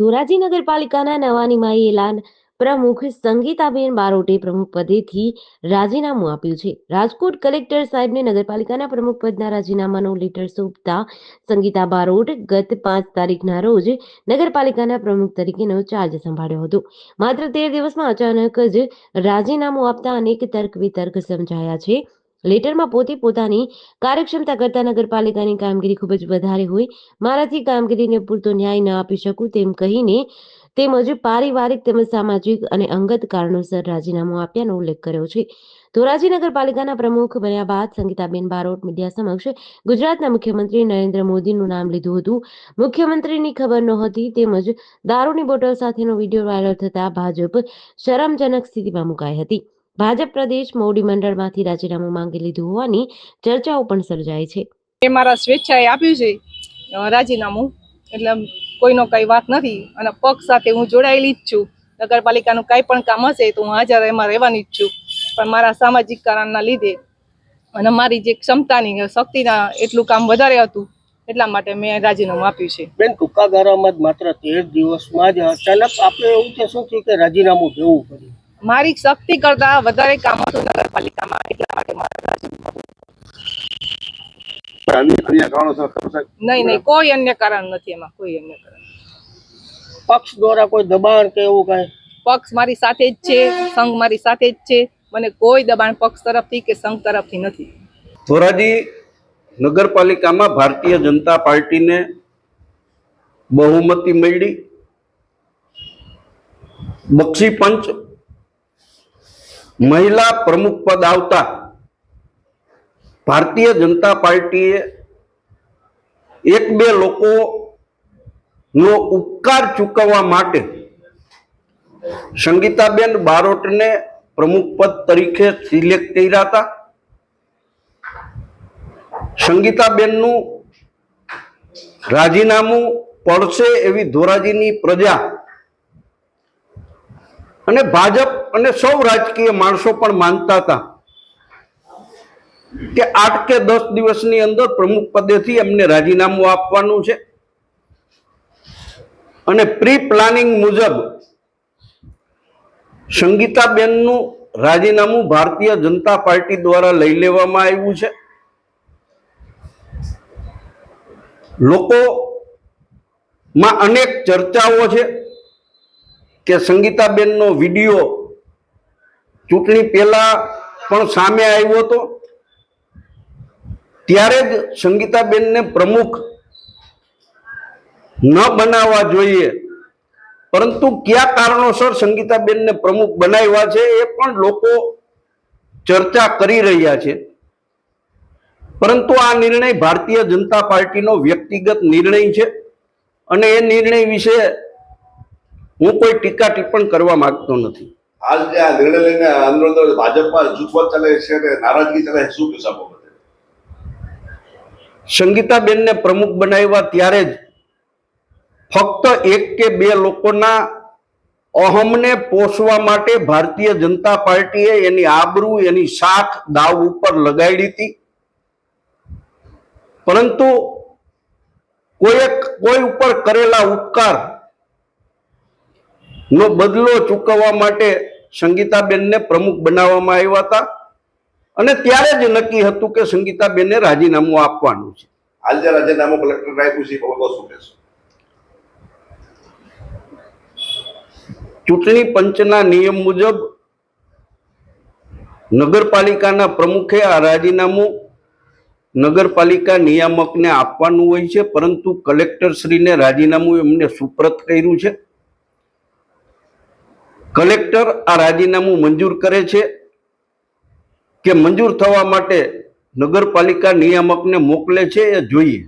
ધોરાજી નગરપાલિકાના નવા નિમાયેલા પ્રમુખ સંગીતાબેન બારોટે પ્રમુખ પદેથી રાજીનામું આપ્યું છે. રાજકોટ કલેક્ટર સાહેબને નગરપાલિકાના પ્રમુખ પદના રાજીનામાનો લેટર સોંપતા સંગીતા બારોટ ગત પાંચ તારીખના રોજ નગરપાલિકાના પ્રમુખ તરીકેનો ચાર્જ સંભાળ્યો હતો. માત્ર તેર દિવસમાં અચાનક જ રાજીનામું આપતા અનેક તર્ક વિતર્ક સમજાયા છે. લેટરમાં પોતે પોતાની કાર્યક્ષમતા કરતા નગરપાલિકાની કામગીરી ખૂબ જ વધારે હોય. મારાથી કામગીરીને પૂરતો ન્યાય ન આપી શકું તેમ કહીને તેમજ પારિવારિક તેમજ સામાજિક અને અંગત કારણોસર રાજીનામું આપ્યાનો ઉલ્લેખ કર્યો છે. ધોરાજી નગરપાલિકાના પ્રમુખ બન્યા બાદ સંગીતાબેન બારોટ મીડિયા સમક્ષ ગુજરાતના મુખ્યમંત્રી નરેન્દ્ર મોદીનું નામ લીધું હતું. મુખ્યમંત્રીની ખબર નહોતી તેમજ દારૂની બોટલ સાથેનો વીડિયો વાયરલ થતા ભાજપ શરમજનક સ્થિતિમાં મુકાઈ હતી. ભાજપ પ્રદેશ મોવડી મંડળમાંથી રાજીનામું માંગી લીધું હોવાની ચર્ચાઓ પણ સર્જાઈ છે. એ મારા સ્વેચ્છાએ આપ્યું છે રાજીનામું. એટલે કોઈનો કઈ વાત નથી અને પક્ષ સાથે હું જોડાયેલી જ છું. નગરપાલિકાનું કાંઈ પણ કામ હશે તો હું હાજર એમાં રહેવાની જ છું. પણ મારા સામાજિક કારણના લીધે અને મારી જે ક્ષમતાની શક્તિના એટલું કામ વધારે હતું એટલા માટે મેં રાજીનામું આપ્યું છે. બેન ટૂંકા ગાળામાં જ માત્ર તેર દિવસમાં જ અચાનક આપણે એવું છે શું થયું કે રાજીનામું દેવું પડ્યું? મારી શક્તિ કરતા વધારે કામ હતું નગરપાલિકામાં એટલા માટે મારે નહીં નહીં કોઈ અન્ય કારણ નથી એમાં કોઈ અન્ય કારણ પક્ષ દ્વારા કોઈ દબાણ કે એવું કઈ? પક્ષ મારી સાથે જ છે સંઘ મારી સાથે જ છે મને કોઈ દબાણ પક્ષ તરફથી કે સંઘ તરફથી નથી. ધોરાજી નગરપાલિકામાં ભારતીય જનતા પાર્ટીને બહુમતી મળી. બક્ષી પંચ મહિલા પ્રમુખ પદ આવતા ભારતીય જનતા પાર્ટીએ એક બે લોકો નો ઉપકાર ચૂકવવા માટે સંગીતાબેન બારોટને પ્રમુખ પદ તરીકે સિલેક્ટ કર્યા હતા. સંગીતાબેનનું રાજીનામું પડશે એવી ધોરાજીની પ્રજા અને ભાજપ અને સૌ રાજકીય માણસો પણ માનતા હતા કે આઠ કે દસ દિવસની અંદર પ્રમુખ પદેથી એમને રાજીનામું આપવાનું છે. અને પ્રી પ્લાનિંગ મુજબ સંગીતાબેનનું રાજીનામું ભારતીય જનતા પાર્ટી દ્વારા લઈ લેવામાં આવ્યું છે. લોકોમાં અનેક ચર્ચાઓ છે. કે સંગીતાબેનનો વીડિયો ચૂંટણી પહેલા પણ સામે આવ્યો હતો, ત્યારે જ સંગીતાબેનને પ્રમુખ ન બનાવવા જોઈએ, પરંતુ કયા કારણોસર સંગીતાબેનને પ્રમુખ બનાવ્યા છે એ પણ લોકો ચર્ચા કરી રહ્યા છે. પરંતુ આ નિર્ણય ભારતીય જનતા પાર્ટીનો વ્યક્તિગત નિર્ણય છે અને એ નિર્ણય વિશે હું કોઈ ટીકા ટિપ્પણ કરવા માંગતો નથી. હાલ જે આ નિર્ણય લઈને આંદોલન ભાજપમાં જૂથવાદ ચાલે છે અને નારાજગી ચાલે છે શું કહેશો સંગીતાબેનને પ્રમુખ બનાવ્યા ત્યારે જ ફક્ત એક કે બે લોકોના અહમને પોષવા માટે ભારતીય જનતા પાર્ટીએ એની આબરૂ એની શાખ દાવ ઉપર લગાડી હતી. પરંતુ કોઈ કોઈ ઉપર કરેલા ઉપકાર નો બદલો ચૂકવવા માટે સંગીતાબેનને પ્રમુખ બનાવવામાં આવ્યા હતા. અને ત્યારે જ નક્કી હતું કે સંગીતાબેનને રાજીનામું આપવાનું છે. હાલ જે રાજીનામું કલેક્ટર આપ્યું છે બાબતો શું કહેશો? ચૂંટણી પંચના નિયમ મુજબ નગરપાલિકાના પ્રમુખે આ રાજીનામું નગરપાલિકા નિયામકને આપવાનું હોય છે પરંતુ કલેક્ટરશ્રીને રાજીનામું એમને સુપ્રત કર્યું છે. કલેક્ટર આ રાજીનામું મંજૂર કરે છે કે મંજૂર થવા માટે નગરપાલિકા નિયામકને મોકલે છે એ જોઈએ.